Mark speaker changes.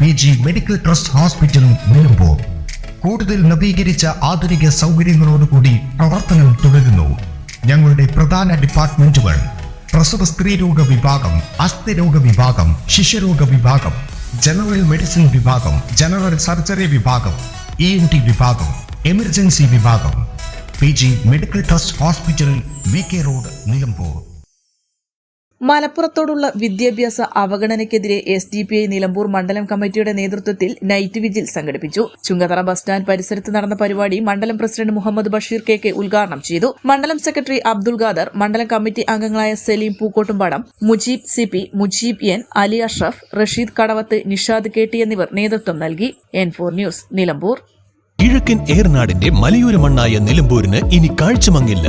Speaker 1: P G medical trust ഹോസ്പിറ്റലും നിലമ്പൂർ. കൂടുതൽ നവീകരിച്ച ആധുനിക സൗകര്യങ്ങളോടുകൂടി പ്രവർത്തനം തുടരുന്നു. ഞങ്ങളുടെ പ്രധാന ഡിപ്പാർട്ട്മെന്റുകൾ പ്രസവ സ്ത്രീരോഗ വിഭാഗം അസ്ഥിരോഗ വിഭാഗം ശിശുരോഗ വിഭാഗം ജനറൽ മെഡിസിൻ വിഭാഗം ജനറൽ സർജറി വിഭാഗം ഇ എൻ ടി വിഭാഗം എമർജൻസി വിഭാഗം. P G medical trust hospital V K road Nilambur.
Speaker 2: മലപ്പുറത്തോടുള്ള വിദ്യാഭ്യാസ അവഗണനയ്ക്കെതിരെ S D P I Nilambur മണ്ഡലം കമ്മിറ്റിയുടെ നേതൃത്വത്തിൽ നൈറ്റ് വിജിൽ സംഘടിപ്പിച്ചു. ചുങ്കത്തറ ബസ് സ്റ്റാൻഡ് പരിസരത്ത് നടന്ന പരിപാടി മണ്ഡലം president Muhammad Basheer K K ഉദ്ഘാടനം ചെയ്തു. മണ്ഡലം സെക്രട്ടറി അബ്ദുൾ ഖാദർ മണ്ഡലം കമ്മിറ്റി അംഗങ്ങളായ Saleem Pookkottumpadam Mujeeb C P Mujeeb N Ali Ashraf Rasheed Kadavath Nishad K T എന്നിവർ നേതൃത്വം നൽകി. N four news Nilambur.
Speaker 3: കിഴക്കൻ ഏർനാടിന്റെ മലയോര മണ്ണായ നിലമ്പൂരിന് ഇനി കാഴ്ചമങ്ങില്ല.